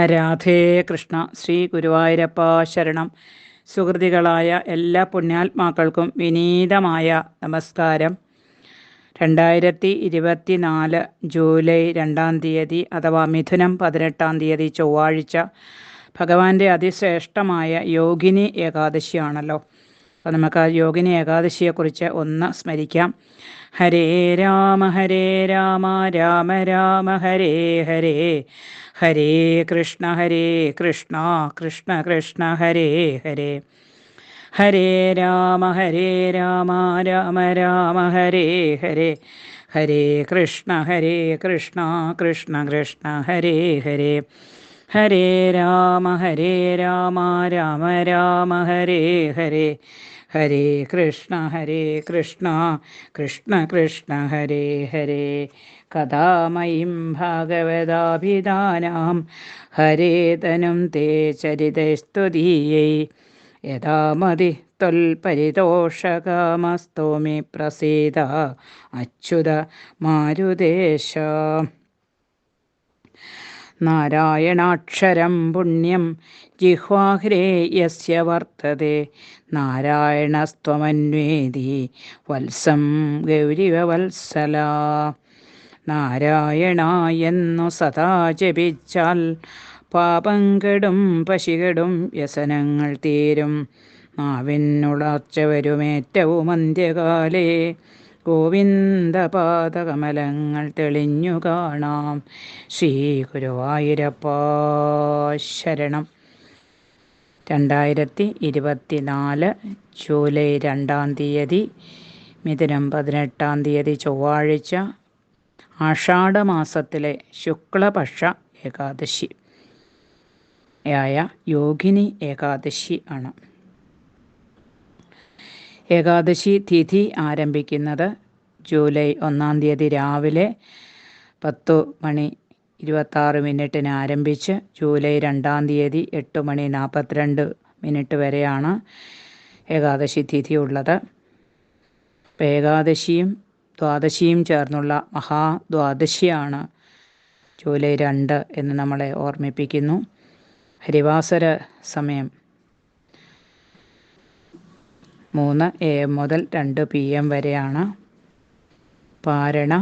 രാധേ കൃഷ്ണ ശ്രീ ഗുരുവായൂരപ്പ ശരണം. സുഹൃതികളായ എല്ലാ പുണ്യാത്മാക്കൾക്കും വിനീതമായ നമസ്കാരം. രണ്ടായിരത്തി ഇരുപത്തി നാല് ജൂലൈ രണ്ടാം തീയതി അഥവാ മിഥുനം പതിനെട്ടാം തീയതി ചൊവ്വാഴ്ച ഭഗവാന്റെ അതിശ്രേഷ്ഠമായ യോഗിനി ഏകാദശിയാണല്ലോ. അപ്പോൾ നമുക്ക് ആ യോഗിനി ഏകാദശിയെക്കുറിച്ച് ഒന്ന് സ്മരിക്കാം. ഹരേ രാമ ഹരേ രാമ രാമ രാമ ഹരേ ഹരേ. ഹരേ കൃഷ്ണ ഹരേ കൃഷ്ണ കൃഷ്ണ കൃഷ്ണ ഹരേ ഹരേ. ഹരേ രാമ ഹരേ രാമ രാമ രാമ ഹരേ ഹരേ. ഹരേ കൃഷ്ണ ഹരേ കൃഷ്ണ കൃഷ്ണ കൃഷ്ണ ഹരേ ഹരേ. ഹരേ രാമ ഹരേ രാമ രാമ രാമ ഹരേ ഹരേ. ഹരേ കൃഷ്ണ ഹരേ കൃഷ്ണ കൃഷ്ണ കൃഷ്ണ ഹരേ ഹരേ. കഥാമയിം ഭാഗവതാഭിധാനാം ഹരേതനും തേ ചരിതസ്തുതീയൈ. യഥാമതി ത്വൽപരിതോഷകാമസ്തോ മേ പ്രസീത അച്യുത മാരുദേശ നാരായണാക്ഷരം പുണ്യം. ജിഹ്വാഹ്രേ യസ്യ നാരായണസ്ത്വമന്വേദി വത്സം ഗൗരിവത്സല നാരായണ എന്നു സദാ ജപിച്ചാൽ പാപം കെടും പശികെടും വ്യസനങ്ങൾ തീരും. നാവിനുളർച്ച വരുമേറ്റവും അന്ത്യകാലേ. ഗോവിന്ദപാദകമലങ്ങൾ തെളിഞ്ഞു കാണാം. ശ്രീ ഗുരുവായൂരപ്പ ശരണം. രണ്ടായിരത്തി ഇരുപത്തി നാല് ജൂലൈ രണ്ടാം തീയതി മിഥുനം പതിനെട്ടാം തീയതി ചൊവ്വാഴ്ച ആഷാഢമാസത്തിലെ ശുക്ലപക്ഷ ഏകാദശി ആയ യോഗിനി ഏകാദശി ആണ്. ഏകാദശി തിഥി ആരംഭിക്കുന്നത് ജൂലൈ ഒന്നാം തീയതി രാവിലെ പത്തു മണി ഇരുപത്താറ് മിനിറ്റിന് ആരംഭിച്ച് ജൂലൈ രണ്ടാം തീയതി എട്ട് മണി നാൽപ്പത്തിരണ്ട് മിനിറ്റ് വരെയാണ് ഏകാദശി തിഥി ഉള്ളത്. ഇപ്പം ഏകാദശിയും ദ്വാദശിയും ചേർന്നുള്ള മഹാദ്വാദശിയാണ് ജൂലൈ രണ്ട് എന്ന് നമ്മളെ ഓർമ്മിപ്പിക്കുന്നു. ഹരിവാസര സമയം മൂന്ന് എ എം മുതൽ രണ്ട് പി എം വരെയാണ്. പാരണ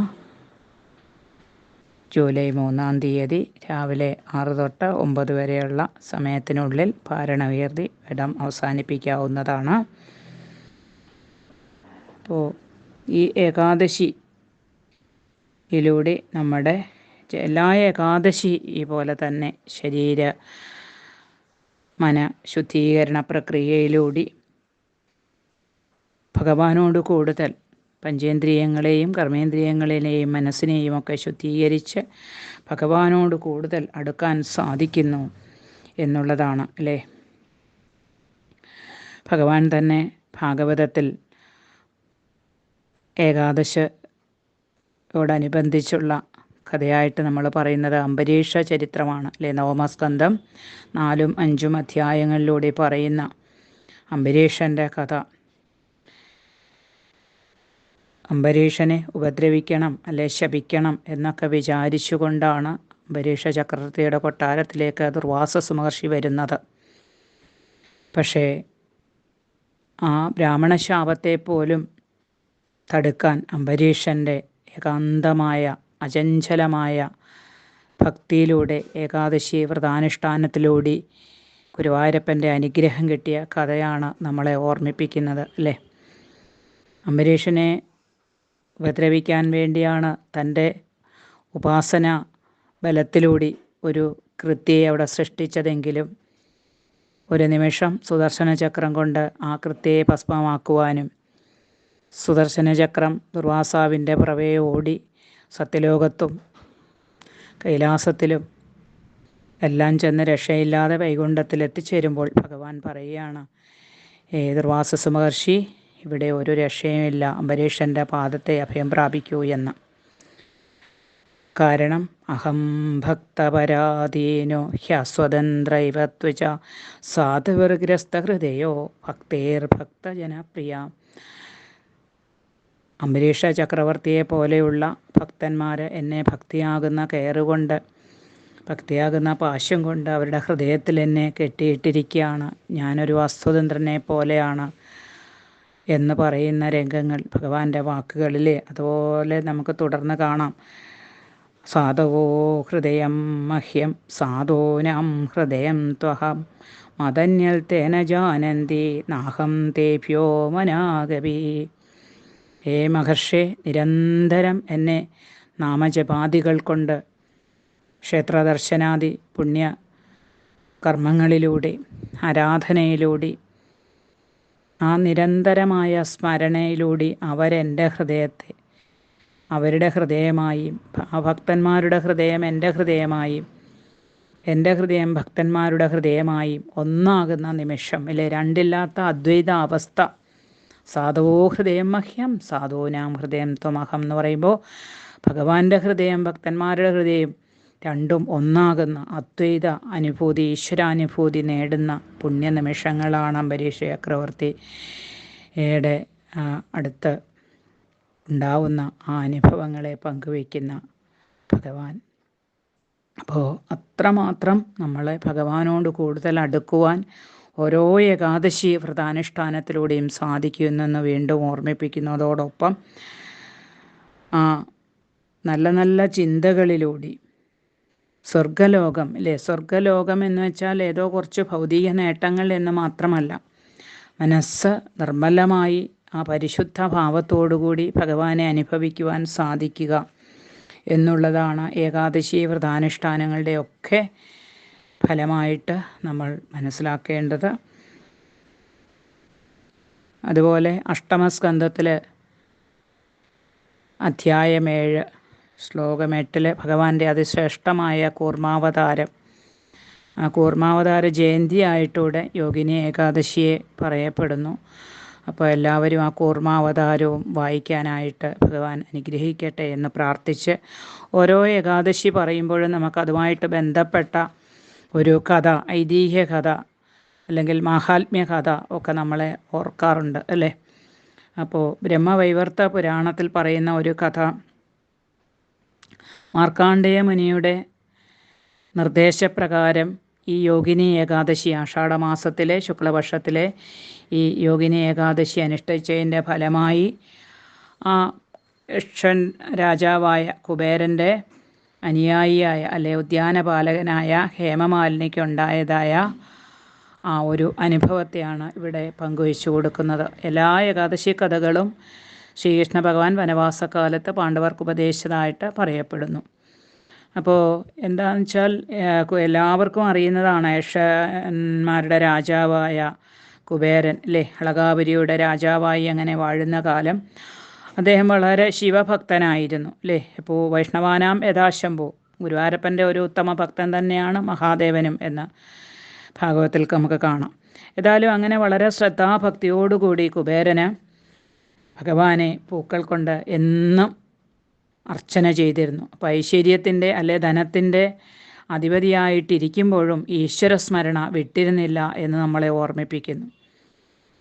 ജൂലൈ മൂന്നാം തീയതി രാവിലെ ആറ് തൊട്ട് ഒമ്പത് വരെയുള്ള സമയത്തിനുള്ളിൽ പാരണ ഉയർത്തി ഇടം അവസാനിപ്പിക്കാവുന്നതാണ്. അപ്പോൾ ഈ ഏകാദശിയിലൂടെ നമ്മുടെ എല്ലാ ഏകാദശി ഈ പോലെ തന്നെ ശരീര മന ശുദ്ധീകരണ പ്രക്രിയയിലൂടെ ഭഗവാനോട് കൂടുതൽ പഞ്ചേന്ദ്രിയങ്ങളെയും കർമ്മേന്ദ്രിയങ്ങളിലെയും മനസ്സിനെയും ഒക്കെ ശുദ്ധീകരിച്ച് ഭഗവാനോട് കൂടുതൽ അടുക്കാൻ സാധിക്കുന്നു എന്നുള്ളതാണ് അല്ലേ? ഭഗവാൻ തന്നെ ഭാഗവതത്തിൽ ഏകാദശയോടനുബന്ധിച്ചുള്ള കഥയായിട്ട് നമ്മൾ പറയുന്നത് അംബരീഷ ചരിത്രമാണ് അല്ലേ? നവമസ്കന്ധം നാലും അഞ്ചും അധ്യായങ്ങളിലൂടെ പറയുന്ന അംബരീഷന്റെ കഥ. അംബരീഷനെ ഉപദ്രവിക്കണം അല്ലെ ശപിക്കണം എന്നൊക്കെ വിചാരിച്ചുകൊണ്ടാണ് അംബരീഷ ചക്രവർത്തിയുടെ കൊട്ടാരത്തിലേക്ക് ദുർവാസ മഹർഷി വരുന്നത്. പക്ഷേ ആ ബ്രാഹ്മണശാപത്തെ പോലും തടുക്കാൻ അംബരീഷന്റെ ഏകാന്തമായ അചഞ്ചലമായ ഭക്തിയിലൂടെ ഏകാദശി വ്രതാനുഷ്ഠാനത്തിലൂടെ ഗുരുവായൂരപ്പന്റെ അനുഗ്രഹം കിട്ടിയ കഥയാണ് നമ്മളെ ഓർമ്മിപ്പിക്കുന്നത് അല്ലേ? അംബരീഷനെ ഉപദ്രവിക്കാൻ വേണ്ടിയാണ് തന്റെ ഉപാസന ബലത്തിലൂടെ ഒരു കൃത്യയെ അവിടെ സൃഷ്ടിച്ചതെങ്കിലും ഒരു നിമിഷം സുദർശന ചക്രം കൊണ്ട് ആ കൃത്യയെ ഭസ്മമാക്കുവാനും സുദർശന ചക്രം ദുർവാസാവിന്റെ പ്രവയെ ഓടി സത്യലോകത്തും കൈലാസത്തിലും എല്ലാം ചെന്ന് രക്ഷയില്ലാതെ വൈകുണ്ഠത്തിൽ എത്തിച്ചേരുമ്പോൾ ഭഗവാൻ പറയുകയാണ് ഏ ദുർവാസസ് മഹർഷി ഇവിടെ ഒരു രക്ഷയുമില്ല. അംബരീഷന്റെ പാദത്തെ അഭയം പ്രാപിക്കൂ എന്ന്. കാരണം അഹം ഭക്തപരാധീനോ ഹ്യസ്വതന്ത്രൈവ ത്വച സാധുവർഗ്രസ്തഹൃദയോ ഭക്തേർ ഭക്തജനപ്രിയ അംബരീഷ ചക്രവർത്തിയെ പോലെയുള്ള ഭക്തന്മാർ എന്നെ ഭക്തിയാകുന്ന കയറുകൊണ്ട് ഭക്തിയാകുന്ന പാശം കൊണ്ട് അവരുടെ ഹൃദയത്തിൽ എന്നെ കെട്ടിയിട്ടിരിക്കുകയാണ് ഞാനൊരു അസ്വതന്ത്രനെ പോലെയാണ്. എന്ന് പറയുന്ന രംഗങ്ങൾ ഭഗവാന്റെ വാക്കുകളിൽ അതുപോലെ നമുക്ക് തുടർന്ന് കാണാം. സാധവോ ഹൃദയം മഹ്യം സാധൂനാം ഹൃദയം ത്വഹം മതന്യൽ തേന ജാനന്തി നാഹം തേഭ്യോ മനാഗവി. ഏ മഹർഷേ നിരന്തരം എന്നെ നാമജപാദികൾ കൊണ്ട് ക്ഷേത്രദർശനാദി പുണ്യ കർമ്മങ്ങളിലൂടെ ആരാധനയിലൂടെ ആ നിരന്തരമായ സ്മരണയിലൂടെ അവരെന്റെ ഹൃദയത്തെ അവരുടെ ഹൃദയമായും ആ ഭക്തന്മാരുടെ ഹൃദയം എന്റെ ഹൃദയമായും എന്റെ ഹൃദയം ഭക്തന്മാരുടെ ഹൃദയമായും ഒന്നാകുന്ന നിമിഷം അല്ലെ രണ്ടില്ലാത്ത അദ്വൈത അവസ്ഥ സാധുവോ ഹൃദയം മഹ്യം സാധുവിനാം ഹൃദയം ത്വമഹം എന്ന് പറയുമ്പോൾ ഭഗവാന്റെ ഹൃദയം ഭക്തന്മാരുടെ ഹൃദയം രണ്ടും ഒന്നാകുന്ന അദ്വൈത അനുഭൂതി ഈശ്വരാനുഭൂതി നേടുന്ന പുണ്യനിമിഷങ്ങളാണ് അംബരീഷ ചക്രവർത്തിയുടെ അടുത്ത് ഉണ്ടാവുന്ന ആ അനുഭവങ്ങളെ പങ്കുവയ്ക്കുന്ന ഭഗവാൻ. അപ്പോൾ അത്രമാത്രം നമ്മളെ ഭഗവാനോട് കൂടുതൽ അടുക്കുവാൻ ഓരോ ഏകാദശി വ്രതാനുഷ്ഠാനത്തിലൂടെയും സാധിക്കുമെന്ന് വീണ്ടും ഓർമ്മിപ്പിക്കുന്നതോടൊപ്പം ആ നല്ല നല്ല ചിന്തകളിലൂടെ സ്വർഗലോകം അല്ലേ സ്വർഗലോകം എന്ന് വെച്ചാൽ ഏതോ കുറച്ച് ഭൗതിക നേട്ടങ്ങൾ എന്ന് മാത്രമല്ല. മനസ്സ് നിർമ്മലമായി ആ പരിശുദ്ധ ഭാവത്തോടുകൂടി ഭഗവാനെ അനുഭവിക്കുവാൻ സാധിക്കുക എന്നുള്ളതാണ് ഏകാദശി വ്രതാനുഷ്ഠാനങ്ങളുടെ ഒക്കെ ഫലമായിട്ട് നമ്മൾ മനസ്സിലാക്കേണ്ടത്. അതുപോലെ അഷ്ടമസ്കന്ധത്തിൽ അധ്യായമേഴ് ശ്ലോകം എട്ടിൽ ഭഗവാന്റെ അതിശ്രേഷ്ഠമായ കൂർമാവതാരം. ആ കൂർമാവതാര ജയന്തി ആയിട്ടൂടെ യോഗിനി ഏകാദശിയെ പറയപ്പെടുന്നു. അപ്പോൾ എല്ലാവരും ആ കൂർമാവതാരവും വായിക്കാനായിട്ട് ഭഗവാൻ അനുഗ്രഹിക്കട്ടെ എന്ന് പ്രാർത്ഥിച്ച് ഓരോ ഏകാദശി പറയുമ്പോഴും നമുക്ക് അതുമായിട്ട് ബന്ധപ്പെട്ട ഒരു കഥ ഐതിഹ്യ കഥ അല്ലെങ്കിൽ മാഹാത്മ്യ കഥ ഒക്കെ നമ്മളെ ഓർക്കാറുണ്ട് അല്ലേ? അപ്പോൾ ബ്രഹ്മവൈവർത്ത പുരാണത്തിൽ പറയുന്ന ഒരു കഥ മാർക്കാണ്ഡേയ മുനിയുടെ നിർദ്ദേശപ്രകാരം ഈ യോഗിനി ഏകാദശി ആഷാഢമാസത്തിലെ ശുക്ലപക്ഷത്തിലെ ഈ യോഗിനി ഏകാദശി അനുഷ്ഠിച്ചതിന്റെ ഫലമായി ആ യക്ഷൻ രാജാവായ കുബേരന്റെ അനുയായിയായ അല്ലെ ഉദ്യാനപാലകനായ ഹേമമാലിനിക്കുണ്ടായതായ ആ ഒരു അനുഭവത്തെയാണ് ഇവിടെ പങ്കുവച്ചു കൊടുക്കുന്നത്. എല്ലാ ഏകാദശി കഥകളും ശ്രീകൃഷ്ണ ഭഗവാൻ വനവാസകാലത്ത് പാണ്ഡവർക്ക് ഉപദേശിച്ചതായിട്ട് പറയപ്പെടുന്നു. അപ്പോൾ എന്താണെന്ന് വെച്ചാൽ എല്ലാവർക്കും അറിയുന്നതാണ് യക്ഷന്മാരുടെ രാജാവായ കുബേരൻ അല്ലേ അളകാപുരിയുടെ രാജാവായി അങ്ങനെ വാഴുന്ന കാലം അദ്ദേഹം വളരെ ശിവഭക്തനായിരുന്നു അല്ലേ ഇപ്പോൾ വൈഷ്ണവാനാം യഥാശംഭു ഗുരുവാരപ്പന്റെ ഒരു ഉത്തമ ഭക്തൻ തന്നെയാണ് മഹാദേവനും എന്ന് ഭാഗവത്തിൽ നമുക്ക് കാണാം. ഏതായാലും അങ്ങനെ വളരെ ശ്രദ്ധാഭക്തിയോടുകൂടി കുബേരന് ഭഗവാനെ പൂക്കൾ കൊണ്ട് എന്നും അർച്ചന ചെയ്തിരുന്നു. അപ്പോൾ ഐശ്വര്യത്തിന്റെ അല്ലെ ധനത്തിന്റെ അധിപതിയായിട്ടിരിക്കുമ്പോഴും ഈശ്വരസ്മരണ വിട്ടിരുന്നില്ല എന്ന് നമ്മളെ ഓർമ്മിപ്പിക്കുന്നു.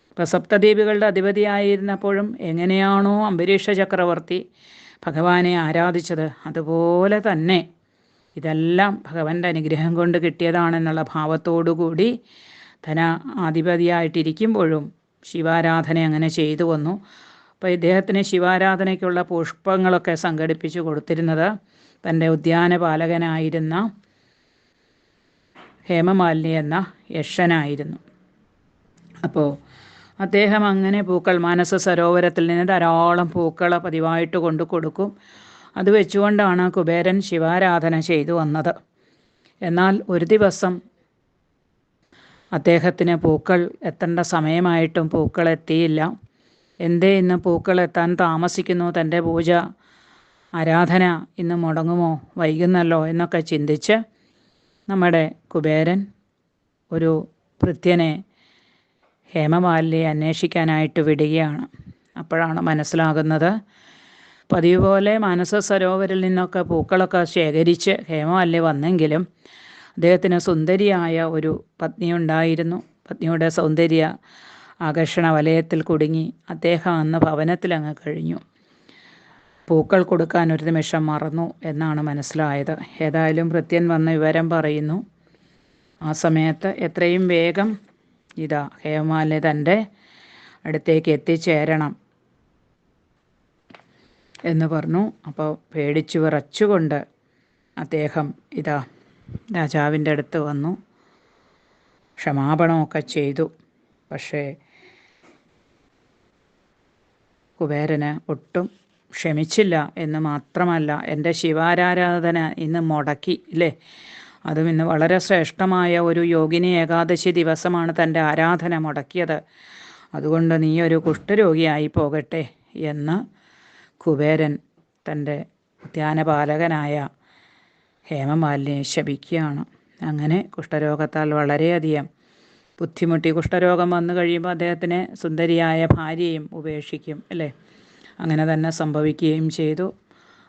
ഇപ്പോൾ സപ്തദ്വീപുകളുടെ അധിപതിയായിരുന്നപ്പോഴും എങ്ങനെയാണോ അംബരീഷ ചക്രവർത്തി ഭഗവാനെ ആരാധിച്ചത് അതുപോലെ തന്നെ ഇതെല്ലാം ഭഗവാന്റെ അനുഗ്രഹം കൊണ്ട് കിട്ടിയതാണെന്നുള്ള ഭാവത്തോടുകൂടി ധന അധിപതിയായിട്ടിരിക്കുമ്പോഴും ശിവാരാധന അങ്ങനെ ചെയ്തു വന്നു. അപ്പോൾ ഇദ്ദേഹത്തിന് ശിവാരാധനയ്ക്കുള്ള പുഷ്പങ്ങളൊക്കെ സംഘടിപ്പിച്ചു കൊടുത്തിരുന്നത് തന്റെ ഉദ്യാനപാലകനായിരുന്ന ഹേമമാലിനി എന്ന യക്ഷനായിരുന്നു. അപ്പോൾ അദ്ദേഹം അങ്ങനെ പൂക്കൾ മാനസ സരോവരത്തിൽ നിന്ന് ധാരാളം പൂക്കൾ പതിവായിട്ട് കൊണ്ടു കൊടുക്കും. അത് വെച്ചുകൊണ്ടാണ് കുബേരൻ ശിവാരാധന ചെയ്തു വന്നത്. എന്നാൽ ഒരു ദിവസം അദ്ദേഹത്തിന് പൂക്കൾ എത്തേണ്ട സമയമായിട്ടും പൂക്കൾ എത്തിയില്ല. എന്തേ ഇന്ന് പൂക്കൾ എത്താൻ താമസിക്കുന്നു തന്റെ പൂജ? ആരാധന ഇന്ന് മുടങ്ങുമോ? വൈകുന്നല്ലോ എന്നൊക്കെ ചിന്തിച്ച് നമ്മുടെ കുബേരൻ ഒരു ഭൃത്യനെ ഹേമമാലിനെ അന്വേഷിക്കാനായിട്ട് വിടുകയാണ്. അപ്പോഴാണ് മനസ്സിലാകുന്നത് പതിവ് പോലെ മാനസ സരോവരിൽ നിന്നൊക്കെ പൂക്കളൊക്കെ ശേഖരിച്ച് ഹേമമാലി വന്നെങ്കിലും അദ്ദേഹത്തിന് സുന്ദരിയായ ഒരു പത്നി ഉണ്ടായിരുന്നു. പത്നിയുടെ സൗന്ദര്യ ആകർഷണ വലയത്തിൽ കുടുങ്ങി അദ്ദേഹം അന്ന് ഭവനത്തിൽ അങ്ങ് കഴിഞ്ഞു. പൂക്കൾ കൊടുക്കാൻ ഒരു നിമിഷം മറന്നു എന്നാണ് മനസ്സിലായത്. ഏതായാലും ഭൃത്യൻ വന്ന് വിവരം പറയുന്നു. ആ സമയത്ത് എത്രയും വേഗം ഇതാ ഹേമാലിനെ തന്റെ അടുത്തേക്ക് എത്തിച്ചേരണം എന്ന് പറഞ്ഞു. അപ്പോൾ പേടിച്ചു വിറച്ചുകൊണ്ട് അദ്ദേഹം ഇതാ രാജാവിന്റെ അടുത്ത് വന്നു. ക്ഷമാപണമൊക്കെ ചെയ്തു. പക്ഷേ കുബേരന് ഒട്ടും ക്ഷമിച്ചില്ല എന്ന് മാത്രമല്ല എന്റെ ശിവാരാരാധന ഇന്ന് മുടക്കി ഇല്ലേ അതും ഇന്ന് വളരെ ശ്രേഷ്ഠമായ ഒരു യോഗിനി ഏകാദശി ദിവസമാണ് തന്റെ ആരാധന മുടക്കിയത്. അതുകൊണ്ട് നീ ഒരു കുഷ്ഠരോഗിയായി പോകട്ടെ എന്ന് കുബേരൻ തന്റെ ഉദ്യാനപാലകനായ ഹേമമാലിനെ ശപിക്കുകയാണ്. അങ്ങനെ കുഷ്ഠരോഗത്താൽ വളരെയധികം ബുദ്ധിമുട്ടി കുഷ്ഠരോഗം വന്നു കഴിയുമ്പോൾ അദ്ദേഹത്തിന് സുന്ദരിയായ ഭാര്യയും ഉപേക്ഷിക്കും അല്ലേ? അങ്ങനെ തന്നെ സംഭവിക്കുകയും ചെയ്തു.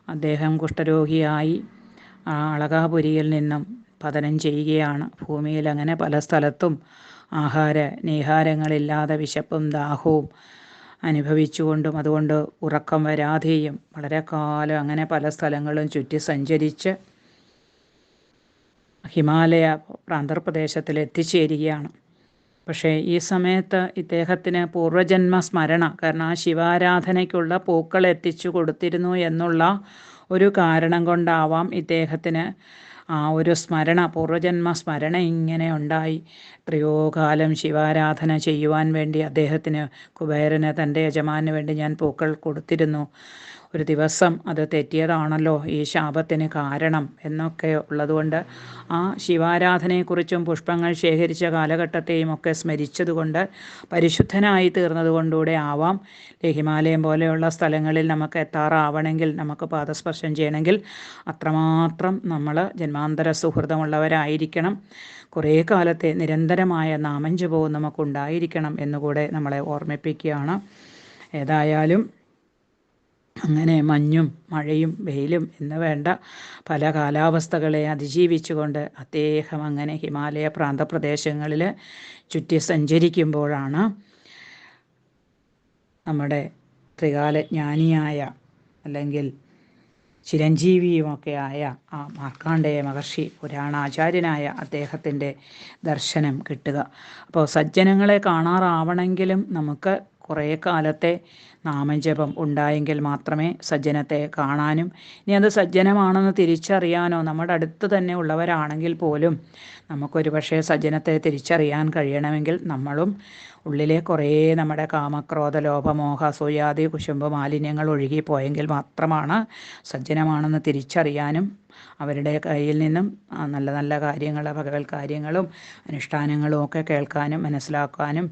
അദ്ദേഹം കുഷ്ഠരോഗിയായി അളകാപുരിയിൽ നിന്നും പതനം ചെയ്യുകയാണ്. ഭൂമിയിൽ അങ്ങനെ പല സ്ഥലത്തും ആഹാര നീഹാരങ്ങളില്ലാതെ വിശപ്പും ദാഹവും അനുഭവിച്ചുകൊണ്ടും അതുകൊണ്ട് ഉറക്കം വരാതെയും വളരെ കാലം അങ്ങനെ പല സ്ഥലങ്ങളും ചുറ്റി സഞ്ചരിച്ച് ഹിമാലയ പ്രാന്തർപ്രദേശത്തിൽ എത്തിച്ചേരുകയാണ് പക്ഷേ ഈ സമയത്ത് ഇദ്ദേഹത്തിന് പൂർവജന്മ സ്മരണ കാരണം ആ ശിവാരാധനയ്ക്കുള്ള പൂക്കൾ എത്തിച്ചു കൊടുത്തിരുന്നു എന്നുള്ള ഒരു കാരണം കൊണ്ടാവാം ഇദ്ദേഹത്തിന് ആ ഒരു സ്മരണ പൂർവജന്മ സ്മരണ ഇങ്ങനെ ഉണ്ടായി. എത്രയോ കാലം ശിവാരാധന ചെയ്യുവാൻ വേണ്ടി അദ്ദേഹത്തിന് കുബേരന് തന്റെ യജമാനു വേണ്ടി ഞാൻ പൂക്കൾ കൊടുത്തിരുന്നു. ഒരു ദിവസം അത് തെറ്റിയതാണല്ലോ ഈ ശാപത്തിന് കാരണം എന്നൊക്കെ ഉള്ളതുകൊണ്ട് ആ ശിവാരാധനയെക്കുറിച്ചും പുഷ്പങ്ങൾ ശേഖരിച്ച കാലഘട്ടത്തെയും ഒക്കെ സ്മരിച്ചതുകൊണ്ട് പരിശുദ്ധനായി തീർന്നതുകൊണ്ടുകൂടെ ആവാം. ഹിമാലയം പോലെയുള്ള സ്ഥലങ്ങളിൽ നമുക്ക് എത്താറാവണമെങ്കിൽ നമുക്ക് പാദസ്പർശം ചെയ്യണമെങ്കിൽ അത്രമാത്രം നമ്മൾ ജന്മാന്തര സുഹൃതമുള്ളവരായിരിക്കണം. കുറേ കാലത്തെ നിരന്തരമായ നാമഞ്ചപവും നമുക്കുണ്ടായിരിക്കണം എന്നുകൂടെ നമ്മളെ ഓർമ്മിപ്പിക്കുകയാണ്. ഏതായാലും അങ്ങനെ മഞ്ഞും മഴയും വെയിലും എന്ന് വേണ്ട പല കാലാവസ്ഥകളെ അതിജീവിച്ചുകൊണ്ട് അദ്ദേഹം അങ്ങനെ ഹിമാലയ പ്രാന്തപ്രദേശങ്ങളിൽ ചുറ്റി സഞ്ചരിക്കുമ്പോഴാണ് നമ്മുടെ ത്രികാലജ്ഞാനിയായ അല്ലെങ്കിൽ ചിരഞ്ജീവിയുമൊക്കെ ആയ ആ മാർക്കാണ്ഡേയ മഹർഷി പുരാണാചാര്യനായ അദ്ദേഹത്തിന്റെ ദർശനം കിട്ടുക. അപ്പോൾ സജ്ജനങ്ങളെ കാണാറാവണമെങ്കിലും നമുക്ക് കുറേ കാലത്തെ നാമജപം ഉണ്ടായെങ്കിൽ മാത്രമേ സജ്ജനത്തെ കാണാനും ഇനി അത് സജ്ജനമാണെന്ന് തിരിച്ചറിയാനോ നമ്മുടെ അടുത്ത് തന്നെ ഉള്ളവരാണെങ്കിൽ പോലും നമുക്കൊരു പക്ഷേ സജ്ജനത്തെ തിരിച്ചറിയാൻ കഴിയണമെങ്കിൽ നമ്മളും ഉള്ളിലെ കുറേ നമ്മുടെ കാമക്രോധ ലോഭമോഹ സൂയാദി കുശുംബ മാലിന്യങ്ങൾ ഒഴുകിപ്പോയെങ്കിൽ മാത്രമാണ് സജ്ജനമാണെന്ന് തിരിച്ചറിയാനും അവരുടെ കയ്യിൽ നിന്നും നല്ല നല്ല കാര്യങ്ങൾ ഭഗവത് കാര്യങ്ങളും അനുഷ്ഠാനങ്ങളും ഒക്കെ കേൾക്കാനും മനസ്സിലാക്കാനും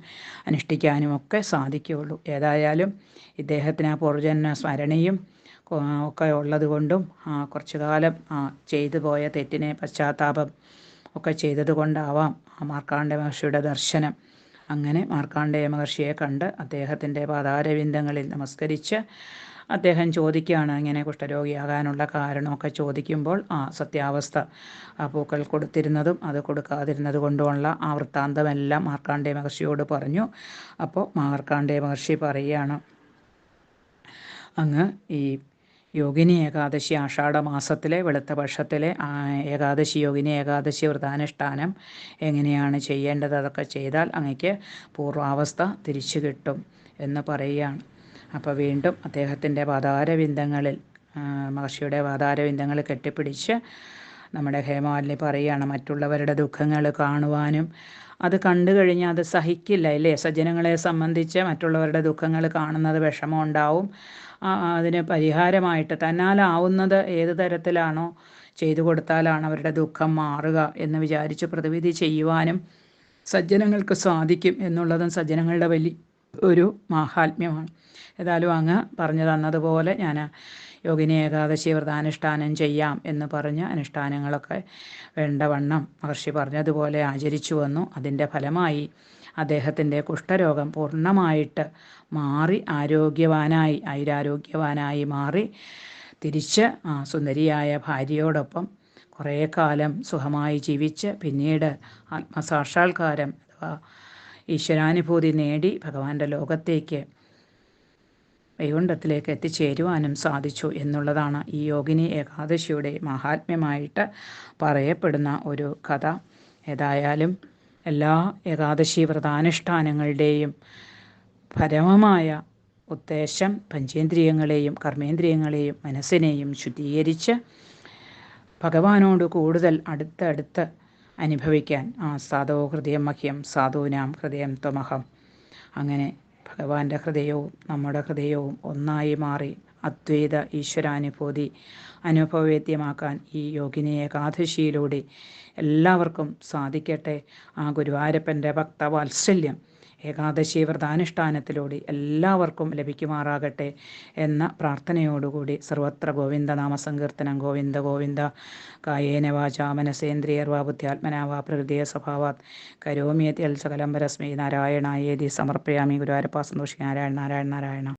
അനുഷ്ഠിക്കാനും ഒക്കെ സാധിക്കുകയുള്ളൂ. ഏതായാലും ഇദ്ദേഹത്തിന് ആ പൂർവജന്മ സ്മരണയും ഒക്കെ ഉള്ളതുകൊണ്ടും കുറച്ചു കാലം ചെയ്തു പോയ തെറ്റിനെ പശ്ചാത്താപം ഒക്കെ ചെയ്തതുകൊണ്ടാവാം ആ മാർക്കാണ്ഡ മഹർഷിയുടെ ദർശനം. അങ്ങനെ മാർക്കാണ്ഡേയ മഹർഷിയെ കണ്ട് അദ്ദേഹത്തിന്റെ പാതാരവിന്ദങ്ങളിൽ നമസ്കരിച്ച് അദ്ദേഹം ചോദിക്കുകയാണ് ഇങ്ങനെ കുഷ്ഠരോഗിയാകാനുള്ള കാരണമൊക്കെ ചോദിക്കുമ്പോൾ ആ സത്യാവസ്ഥ ആ പൂക്കൾ കൊടുത്തിരുന്നതും അത് കൊടുക്കാതിരുന്നത് കൊണ്ടുമുള്ള ആ വൃത്താന്തമെല്ലാം മാർക്കാണ്ഡേ മഹർഷിയോട് പറഞ്ഞു. അപ്പോൾ മാർക്കാണ്ഡേ മഹർഷി പറയുകയാണ് അങ്ങ് ഈ യോഗിനി ഏകാദശി ആഷാഢ മാസത്തിലെ വെളുത്ത പക്ഷത്തിലെ ഏകാദശി യോഗിനി ഏകാദശി വ്രതാനുഷ്ഠാനം എങ്ങനെയാണ് ചെയ്യേണ്ടത് അതൊക്കെ ചെയ്താൽ അങ്ങക്ക് പൂർവാവസ്ഥ തിരിച്ചു കിട്ടും എന്ന് പറയുകയാണ്. അപ്പോൾ വീണ്ടും അദ്ദേഹത്തിന്റെ പാതാരവിന്ദങ്ങളിൽ മഹർഷിയുടെ പാതാരവിന്ദങ്ങൾ കെട്ടിപ്പിടിച്ച് നമ്മുടെ ഹേമാലിനി പറയുകയാണ് മറ്റുള്ളവരുടെ ദുഃഖങ്ങൾ കാണുവാനും. അത് കണ്ടു കഴിഞ്ഞാൽ അത് സഹിക്കില്ല ഇല്ലേ? സജ്ജനങ്ങളെ സംബന്ധിച്ച് മറ്റുള്ളവരുടെ ദുഃഖങ്ങൾ കാണുന്നത് വിഷമം ഉണ്ടാവും. അതിന് പരിഹാരമായിട്ട് തന്നാലാവുന്നത് ഏത് തരത്തിലാണോ ചെയ്തു കൊടുത്താലാണ് അവരുടെ ദുഃഖം മാറുക എന്ന് വിചാരിച്ച് പ്രതിവിധി ചെയ്യുവാനും സജ്ജനങ്ങൾക്ക് സാധിക്കും എന്നുള്ളതും സജ്ജനങ്ങളുടെ വലിയ ഒരു മാഹാത്മ്യമാണ്. ഏതായാലും അങ്ങ് പറഞ്ഞു തന്നതുപോലെ ഞാൻ യോഗിനി ഏകാദശി വ്രതാനുഷ്ഠാനം ചെയ്യാം എന്ന് പറഞ്ഞ് അനുഷ്ഠാനങ്ങളൊക്കെ വേണ്ടവണ്ണം മഹർഷി പറഞ്ഞതുപോലെ ആചരിച്ചു വന്നു. അതിന്റെ ഫലമായി അദ്ദേഹത്തിന്റെ കുഷ്ഠരോഗം പൂർണമായിട്ട് മാറി ആരോഗ്യവാനായി ഐരാരോഗ്യവാനായി മാറി. തിരിച്ച് ആ സുന്ദരിയായ ഭാര്യയോടൊപ്പം കുറേ കാലം സുഖമായി ജീവിച്ച് പിന്നീട് ആത്മസാക്ഷാത്കാരം അഥവാ ഈശ്വരാനുഭൂതി നേടി ഭഗവാന്റെ ലോകത്തേക്ക് വൈകുണ്ഠത്തിലേക്ക് എത്തിച്ചേരുവാനും സാധിച്ചു എന്നുള്ളതാണ് ഈ യോഗിനി ഏകാദശിയുടെ മഹാത്മ്യമായിട്ട് പറയപ്പെടുന്ന ഒരു കഥ. ഏതായാലും എല്ലാ ഏകാദശി വ്രതാനുഷ്ഠാനങ്ങളുടെയും പരമമായ ഉദ്ദേശം പഞ്ചേന്ദ്രിയങ്ങളെയും കർമ്മേന്ദ്രിയങ്ങളെയും മനസ്സിനെയും ശുദ്ധീകരിച്ച് ഭഗവാനോട് കൂടുതൽ അടുത്തടുത്ത് അനുഭവിക്കാൻ. ആ സാധോ ഹൃദയം മഹ്യം സാധൂനാം ഹൃദയം ത്വമഹം. അങ്ങനെ ഭഗവാന്റെ ഹൃദയവും നമ്മുടെ ഹൃദയവും ഒന്നായി മാറി അദ്വൈത ഈശ്വരാനുഭൂതി അനുഭവവേദ്യമാക്കാൻ ഈ യോഗിനി ഏകാദശിയിലൂടെ എല്ലാവർക്കും സാധിക്കട്ടെ. ആ ഗുരുവായൂരപ്പന്റെ ഭക്തവാത്സല്യം. ഏകാദശി വ്രതാനുഷ്ഠാനത്തിലൂടെ എല്ലാവർക്കും ലഭിക്കുമാറാകട്ടെ എന്ന പ്രാർത്ഥനയോടുകൂടി സർവത്ര ഗോവിന്ദനാമ സങ്കീർത്തനം ഗോവിന്ദ ഗോവിന്ദ. കായേന വാച മനസേന്ദ്രിയർവാ ബുദ്ധ്യാത്മനാവാ പ്രകൃതിയ സ്വഭാവാത്. തേൽ സകലം നാരായണ നാരായണായേതി സമർപ്പയാമി. ഗുരുവായൂരപ്പ സന്തോഷി. നാരായണ നാരായണ നാരായണ.